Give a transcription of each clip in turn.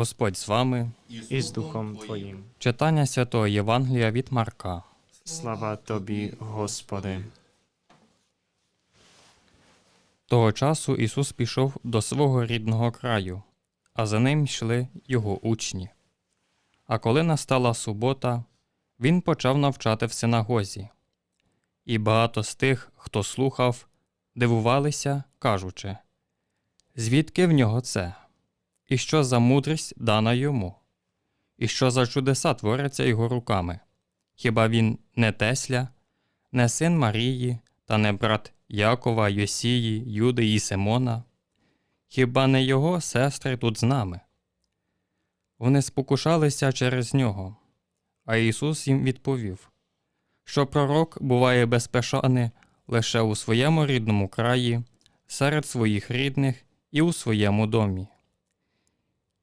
Господь з вами. і з Духом Твоїм. Читання святого Євангелія від Марка. Слава Тобі, Господи. Того часу Ісус пішов до свого рідного краю, а за ним йшли його учні. А коли настала субота, він почав навчати в синагозі. І багато з тих, хто слухав, дивувалися, кажучи, звідки в нього це? І що за мудрість дана йому? І що за чудеса творяться його руками? Хіба він не Тесля, не син Марії та не брат Якова, Йосії, Юди і Симона? Хіба не його сестри тут з нами? Вони спокушалися через нього, а Ісус їм відповів, що пророк буває без пешани лише у своєму рідному краї, серед своїх рідних і у своєму домі.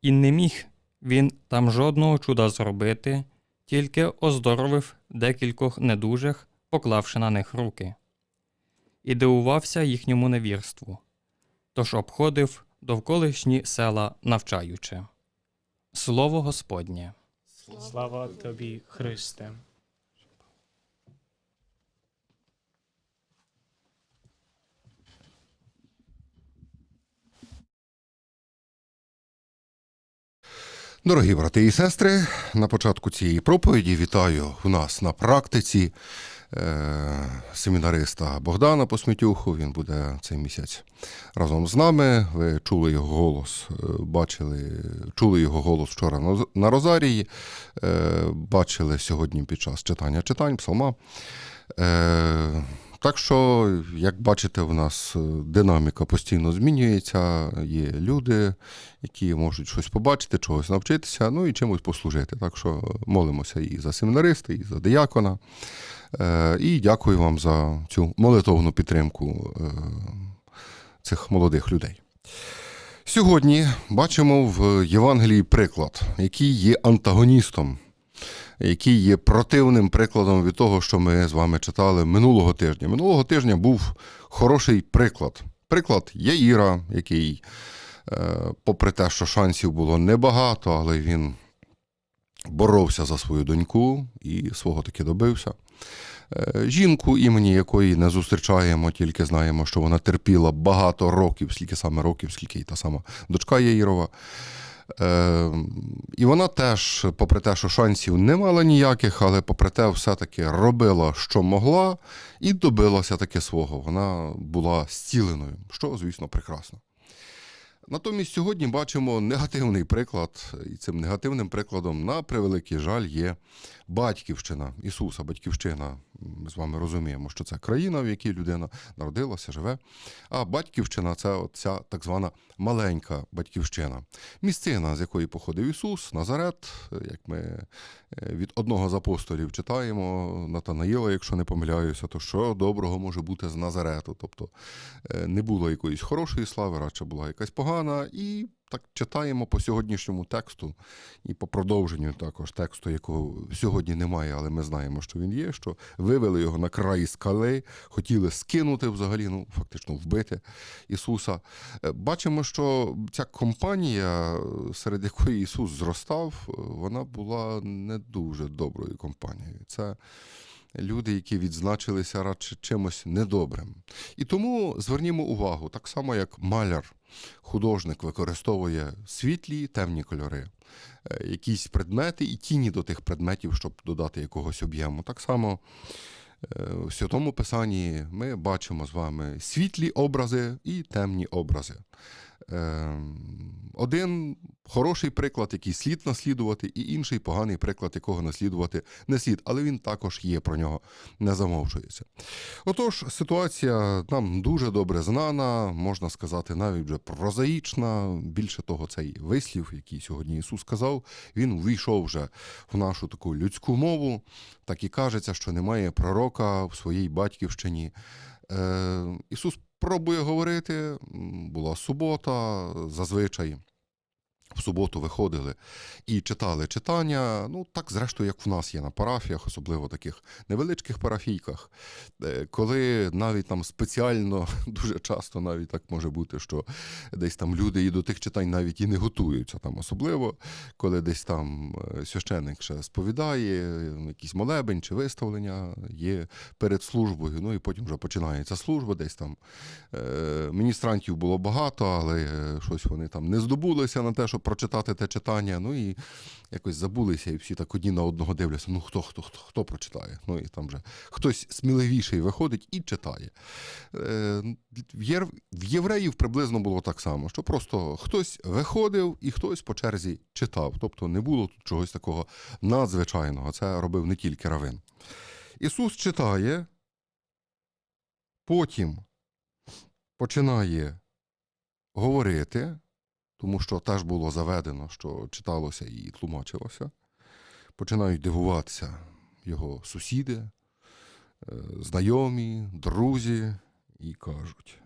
І не міг він там жодного чуда зробити, тільки оздоровив декількох недужих, поклавши на них руки, і дивувався їхньому невірству, тож обходив довколишні села, навчаючи. Слово Господнє. Слава Тобі, Христе. Дорогі брати і сестри, на початку цієї проповіді вітаю у нас на практиці е, семінариста Богдана Посмітюху. Він буде цей місяць разом з нами. Ви чули його голос, е, бачили, чули його голос вчора на, Розарії, е, бачили сьогодні під час читання читань, псалма. Так що, як бачите, в нас е, динаміка постійно змінюється. Є люди, які можуть щось побачити, чогось навчитися, ну і чимось послужити. Так що молимося і за семінариста, і за диякона. Е, І дякую вам за цю молитовну підтримку е, цих молодих людей. Сьогодні бачимо в Євангелії приклад, який є антагоністом який є противним прикладом від того, що ми з вами читали минулого тижня. Минулого тижня був хороший приклад. Приклад Яїра, який, е, попри те, що шансів було небагато, але він боровся за свою доньку і свого таки добився. Е, Жінку, імені якої не зустрічаємо, тільки знаємо, що вона терпіла багато років, скільки саме років, скільки і та сама дочка Яїрова. Е, і вона теж, попри те, що шансів не мала ніяких, але попри те, все-таки робила, що могла, і добилася таки свого. Вона була зціленою, що, звісно, прекрасно. Натомість сьогодні бачимо негативний приклад, і цим негативним прикладом, на превеликий жаль, є батьківщина Ісуса, батьківщина. З вами розуміємо, що це країна, в якій людина народилася, живе. А батьківщина це ця так звана маленька батьківщина. Місцина, з якої походив Ісус, Назарет, як ми е, від одного з апостолів читаємо, Натанаїла, якщо не помиляюся, то що доброго може бути з Назарету? Тобто е, не було якоїсь хорошої слави, радше була якась погана, і так читаємо по сьогоднішньому тексту і по продовженню також тексту, якого сьогодні немає, але ми знаємо, що він є. Що вивели його на край скали, хотіли скинути взагалі, ну фактично вбити Ісуса. Е, Бачимо, що ця компанія, серед якої Ісус зростав, е, вона була не дуже доброю компанією. Це люди, які відзначилися радше чимось недобрим. І тому звернімо увагу, так само як маляр, художник використовує світлі, темні кольори, е, якісь предмети і тіні до тих предметів, щоб додати якогось об'єму. Так само е, в Святому Писанні ми бачимо з вами світлі образи і темні образи. Е, Один хороший приклад, який слід наслідувати, і інший поганий приклад, якого наслідувати не слід, але він також є про нього, не замовчується. Отож, ситуація нам дуже добре знана, можна сказати, навіть вже прозаїчна. Більше того, цей вислів, який сьогодні Ісус сказав, він увійшов вже в нашу таку людську мову. Так і кажеться, що немає пророка в своїй батьківщині. Е, Ісус пробує говорити, була субота, зазвичай в суботу виходили і читали читання. Ну, так, зрештою, як в нас є на парафіях, особливо таких невеличких парафійках, е, коли навіть там спеціально, дуже часто навіть так може бути, що десь там люди і до тих читань навіть і не готуються. Там, особливо, коли десь там е, священник ще сповідає, якийсь молебень чи виставлення є перед службою. Ну і потім вже починається служба, десь там е, міністрантів було багато, але щось вони там не здобулися на те, щоб прочитати те читання. Ну і якось забулися, і всі так одні на одного дивляться. Ну хто, хто, хто, хто прочитає? Ну і там вже хтось сміливіший виходить і читає. Е, в, євреїв приблизно було так само, що просто хтось виходив і хтось по черзі читав. Тобто не було тут чогось такого надзвичайного. Це робив не тільки равин. Ісус читає, потім починає говорити, тому що теж було заведено, що читалося і тлумачилося. Починають дивуватися його сусіди, е, знайомі, друзі, і кажуть,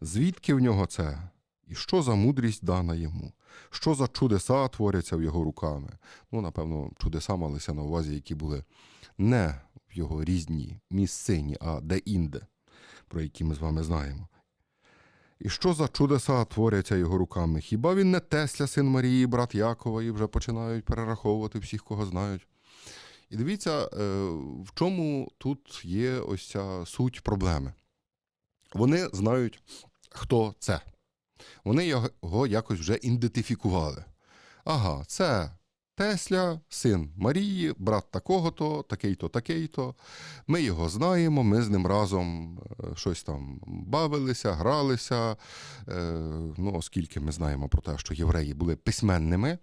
звідки в нього це? І що за мудрість дана йому? Що за чудеса творяться в його руками? Ну, напевно, чудеса малися на увазі, які були не в його різній місцині, а де-інде, про які ми з вами знаємо. І що за чудеса творяться його руками? Хіба він не Тесля, син Марії, брат Якова, і вже починають перераховувати всіх, кого знають? І дивіться, е, в чому тут є ось ця суть проблеми. Вони знають, хто це. Вони його якось вже ідентифікували. Ага, це Тесля, син Марії, брат такого-то, такий-то, такий-то. Ми його знаємо, ми з ним разом е, щось там бавилися, гралися. Е, Ну, оскільки ми знаємо про те, що євреї були письменними,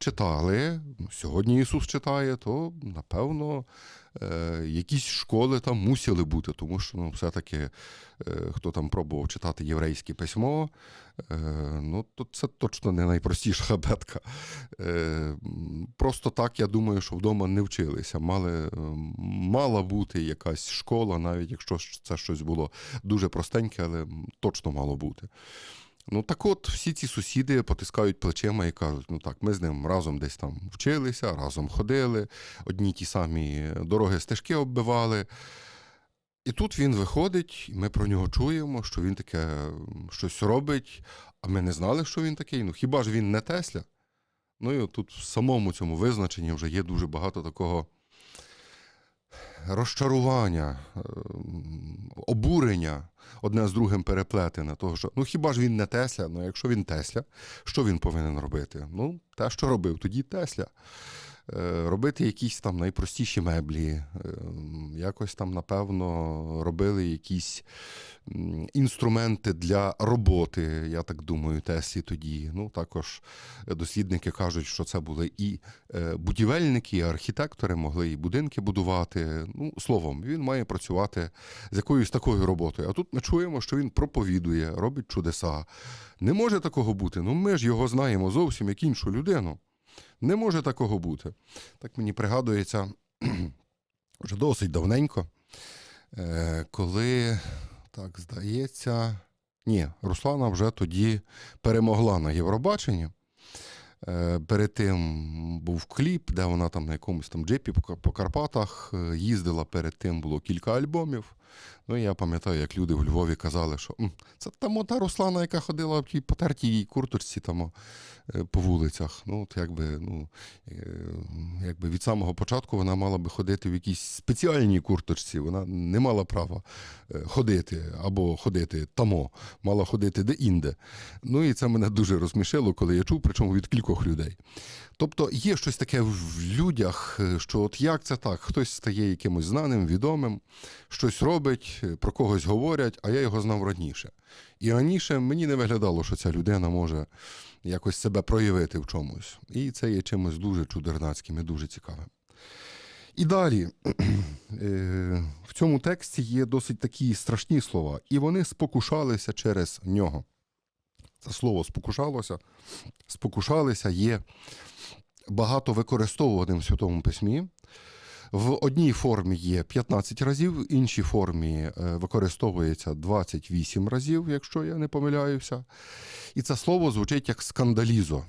читали. Ну, Сьогодні Ісус читає, то напевно е, якісь школи там мусили бути, тому що ну, все-таки е, хто там пробував читати єврейське письмо, е, ну то це точно не найпростіша абетка. Е, просто так я думаю, що вдома не вчилися. Мали, мала бути якась школа, навіть якщо це щось було дуже простеньке, але точно мало бути. Ну так от всі ці сусіди потискають плечима і кажуть: ну так, ми з ним разом десь там вчилися, разом ходили, одні ті самі дороги стежки оббивали. І тут він виходить, і ми про нього чуємо, що він таке щось робить, а ми не знали, що він такий. Ну хіба ж він не Тесля? Ну і тут в самому цьому визначенні вже є дуже багато такого розчарування, е, обурення одне з другим переплетене. Того, що ну хіба ж він не Тесля? Ну якщо він Тесля, що він повинен робити? Ну, те, що робив тоді Тесля. Е, Робити якісь там найпростіші меблі, е, якось там, напевно, робили якісь інструменти для роботи, я так думаю, Теслі тоді. Ну, також дослідники кажуть, що це були і е, будівельники, і архітектори, могли і будинки будувати. Ну, словом, він має працювати з якоюсь такою роботою. А тут ми чуємо, що він проповідує, робить чудеса. Не може такого бути. Ну ми ж його знаємо зовсім як іншу людину. Не може такого бути. Так мені пригадується вже досить давненько, е, коли, так здається, ні, Руслана вже тоді перемогла на Євробаченні. Е, Перед тим був кліп, де вона там на якомусь там джипі по Карпатах е, їздила. Перед тим було кілька альбомів. Ну я пам'ятаю, як люди в Львові казали, що це там та Руслана, яка ходила в тій потертій курточці там е, по вулицях. Ну, от якби, ну, е, якби від самого початку вона мала би ходити в якійсь спеціальній курточці. Вона не мала права е, ходити або ходити тамо, мала ходити де-інде. Ну і це мене дуже розсмішило, коли я чув, причому від кількох людей. Тобто є щось таке в людях, що от як це так? Хтось стає якимось знаним, відомим, щось робить, е, про когось говорять, а я його знав раніше. І раніше мені не виглядало, що ця людина може якось себе проявити в чомусь. І це є чимось дуже чудернацьким і дуже цікавим. І далі е, в цьому тексті є досить такі страшні слова, і вони спокушалися через нього. Це слово спокушалося, спокушалися є багато використовуваним в Святому Письмі. В одній формі є 15 разів, в іншій формі е, використовується 28 разів, якщо я не помиляюся. І це слово звучить як скандалізо.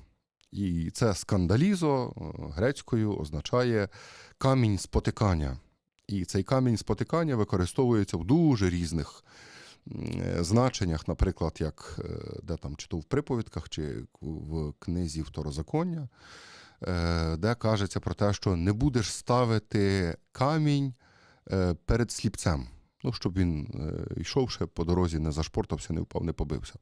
І це скандалізо е, грецькою означає камінь спотикання. І цей камінь спотикання використовується в дуже різних е, значеннях, наприклад, як де там, чи то в приповідках, чи в книзі Второзаконня, де кажеться про те, що не будеш ставити камінь е, перед сліпцем. Ну, щоб він е, йшов ще по дорозі, не зашпортався, не впав, не побився.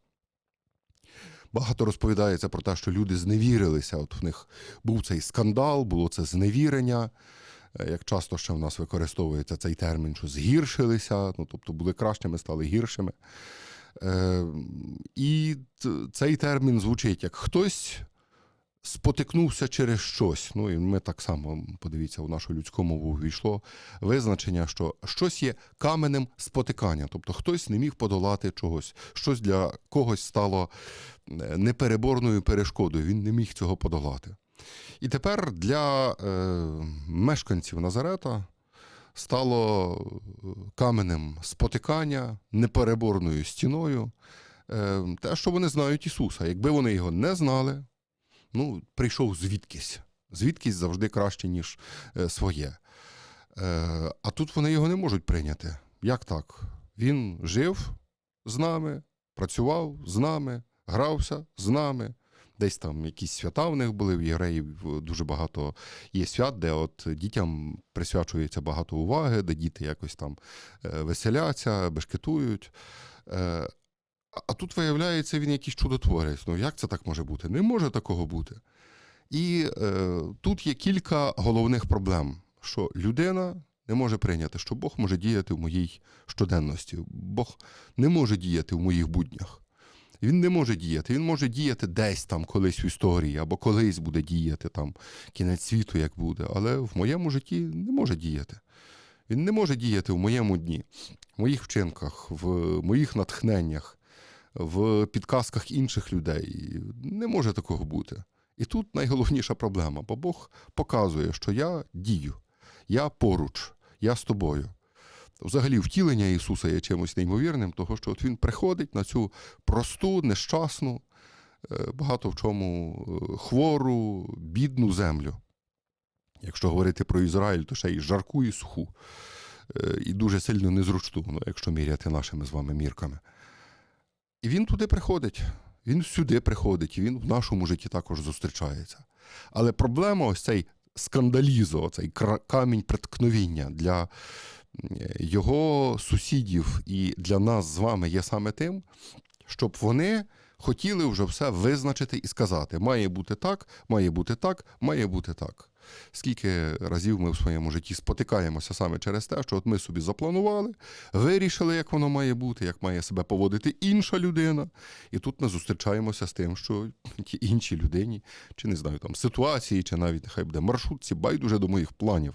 Багато розповідається про те, що люди зневірилися. От в них був цей скандал, було це зневірення. Е, Як часто ще в нас використовується цей термін, що згіршилися, ну тобто були кращими, стали гіршими. Е, і цей термін звучить як хтось спотикнувся через щось. Ну і ми так само, подивіться, у нашу людську мову ввійшло визначення, що щось є каменем спотикання, тобто хтось не міг подолати чогось, щось для когось стало е, непереборною перешкодою, він не міг цього подолати. І тепер для е, мешканців Назарета стало е, каменем спотикання, непереборною стіною. Е, те, що вони знають Ісуса. Якби вони його не знали, ну, прийшов звідкись. Звідкись завжди краще, ніж е, своє. Е, а тут вони його не можуть прийняти. Як так? Він жив з нами, працював з нами, грався з нами. Десь там якісь свята в них були в євреїв дуже багато є свят, де от дітям присвячується багато уваги, де діти якось там е, веселяться, бешкетують. А тут виявляється, він якийсь чудотворець. Ну як це так може бути? Не може такого бути. І е, тут є кілька головних проблем, що людина не може прийняти, що Бог може діяти в моїй щоденності. Бог не може діяти в моїх буднях. Він не може діяти. Він може діяти десь там колись в історії, або колись буде діяти там кінець світу, як буде. Але в моєму житті не може діяти. Він не може діяти в моєму дні, в моїх вчинках, в моїх натхненнях, в підказках інших людей. Не може такого бути. І тут найголовніша проблема, бо Бог показує, що я дію, я поруч, я з тобою. Взагалі, втілення Ісуса є чимось неймовірним, того що от Він приходить на цю просту, нещасну, е, багато в чому е, хвору, бідну землю. Якщо говорити про Ізраїль, то ще й жарку і суху, е, і дуже сильно незручну, ну, якщо міряти нашими з вами мірками. І він туди приходить, він сюди приходить, і він в нашому житті також зустрічається. Але проблема ось цей скандалізо, цей камінь преткновіння для його сусідів і для нас з вами є саме тим, щоб вони хотіли вже все визначити і сказати: має бути так, має бути так, має бути так. Скільки разів ми в своєму житті спотикаємося саме через те, що от ми собі запланували, вирішили, як воно має бути, як має себе поводити інша людина. І тут ми зустрічаємося з тим, що ті іншій людині, чи не знаю, там ситуації, чи навіть нехай буде маршрутці, байдуже до моїх планів.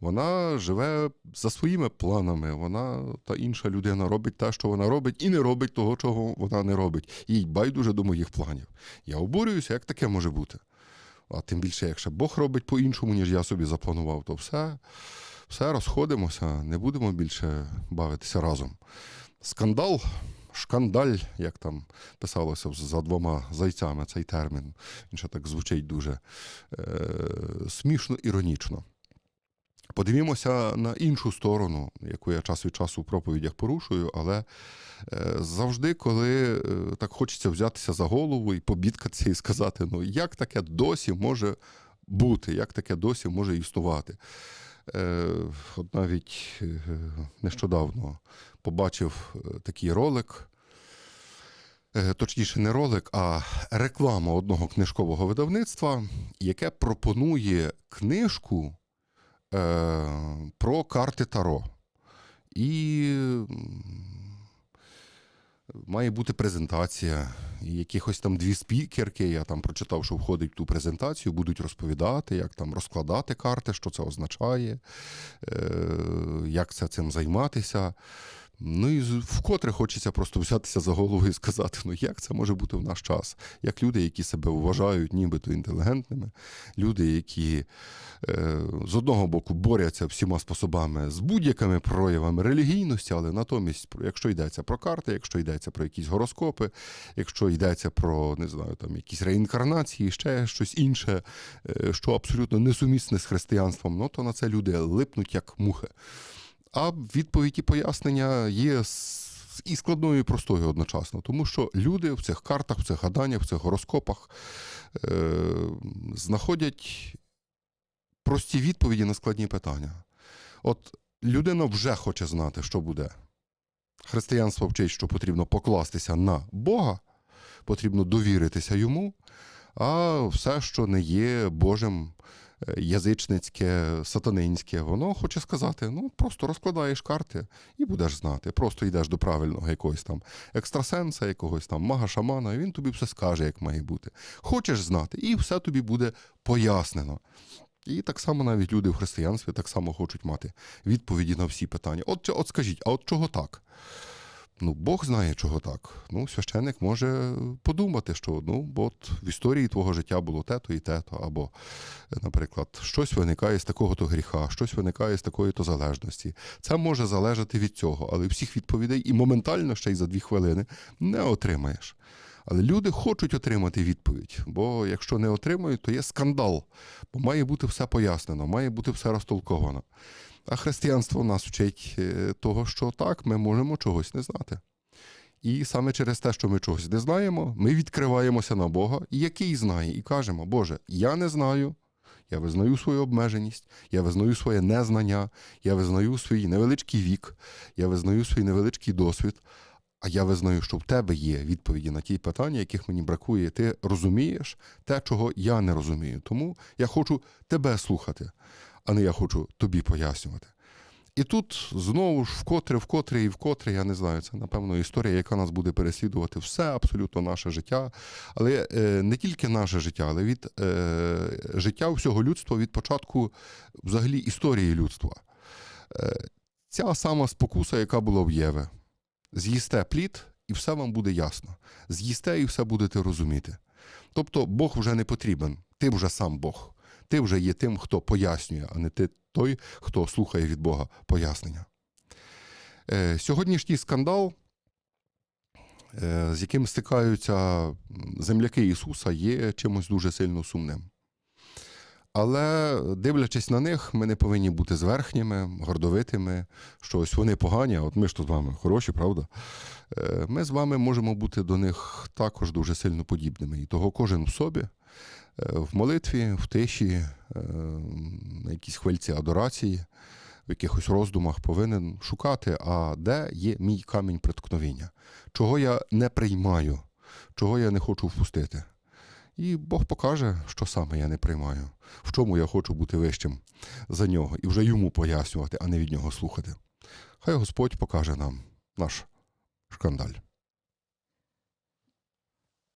Вона живе за своїми планами. Вона та інша людина робить те, що вона робить, і не робить того, чого вона не робить. Їй байдуже до моїх планів. Я обурююся, як таке може бути. А тим більше, якщо Бог робить по-іншому, ніж я собі запланував, то все, все розходимося, не будемо більше бавитися разом. Скандал, шкандаль, як там писалося за двома зайцями цей термін. Він ще так звучить дуже е, смішно, іронічно. Подивімося на іншу сторону, яку я час від часу в проповідях порушую, але е, завжди, коли е, так хочеться взятися за голову і побідкатися і сказати, ну як таке досі може бути, як таке досі може існувати. Е, От навіть нещодавно побачив такий ролик. Точніше, не ролик, а реклама одного книжкового видавництва, яке пропонує книжку про карти Таро. І має бути презентація. І якихось там дві спікерки. Я там прочитав, що входить в ту презентацію, будуть розповідати, як там розкладати карти, що це означає, е, як це цим займатися. Ну і вкотре хочеться просто взятися за голову і сказати: ну як це може бути в наш час? Як люди, які себе вважають нібито інтелігентними, люди, які е, з одного боку борються всіма способами з будь-якими проявами релігійності, але натомість, якщо йдеться про карти, якщо йдеться про якісь гороскопи, якщо йдеться про не знаю, там якісь реінкарнації, ще щось інше, е, що абсолютно несумісне з християнством, ну то на це люди липнуть як мухи. А відповідь і пояснення є і складною, і простою одночасно, тому що люди в цих картах, в цих гаданнях, в цих гороскопах е, знаходять прості відповіді на складні питання. От людина вже хоче знати, що буде. Християнство вчить, що потрібно покластися на Бога, потрібно довіритися йому, а все, що не є Божим, язичницьке, сатанинське, воно хоче сказати: ну просто розкладаєш карти і будеш знати. Просто йдеш до правильного якогось там екстрасенса, якогось там мага-шамана, і він тобі все скаже, як має бути. Хочеш знати, і все тобі буде пояснено. І так само навіть люди в християнстві так само хочуть мати відповіді на всі питання. От, от скажіть, а от чого так? Ну, Бог знає, чого так. Ну, священник може подумати, що ну, от в історії твого життя було те-то і те-то, або, наприклад, щось виникає з такого-то гріха, щось виникає з такої-то залежності. Це може залежати від цього, але всіх відповідей і моментально ще й за дві хвилини не отримаєш. Але люди хочуть отримати відповідь, бо якщо не отримують, то є скандал, бо має бути все пояснено, має бути все розтолковано. А християнство нас вчить е, того, що так, ми можемо чогось не знати. І саме через те, що ми чогось не знаємо, ми відкриваємося на Бога, який знає, і кажемо, Боже, я не знаю, я визнаю свою обмеженість, я визнаю своє незнання, я визнаю свій невеличкий вік, я визнаю свій невеличкий досвід. А я визнаю, що в тебе є відповіді на ті питання, яких мені бракує. Ти розумієш те, чого я не розумію. Тому я хочу тебе слухати, а не я хочу тобі пояснювати. І тут знову ж вкотре, вкотре і вкотре, я не знаю, це напевно історія, яка нас буде переслідувати все, абсолютно наше життя. Але е, не тільки наше життя, але від е, життя всього людства від початку взагалі історії людства. Е, ця сама спокуса, яка була в Єве. З'їсте плід, і все вам буде ясно. З'їсте і все будете розуміти. Тобто Бог вже не потрібен, ти вже сам Бог. Ти вже є тим, хто пояснює, а не ти той, хто слухає від Бога пояснення. Е, сьогоднішній скандал, е, з яким стикаються земляки Ісуса, є чимось дуже сильно сумним. Але дивлячись на них, ми не повинні бути зверхніми, гордовитими, що ось вони погані, а от ми ж тут з вами хороші, правда? Е, Ми з вами можемо бути до них також дуже сильно подібними. І того кожен в собі, в молитві, в тиші, е, на якійсь хвильці адорації, в якихось роздумах повинен шукати, а де є мій камінь преткновіння, чого я не приймаю, чого я не хочу впустити. І Бог покаже, що саме я не приймаю, в чому я хочу бути вищим за нього, і вже йому пояснювати, а не від нього слухати. Хай Господь покаже нам наш шкандаль.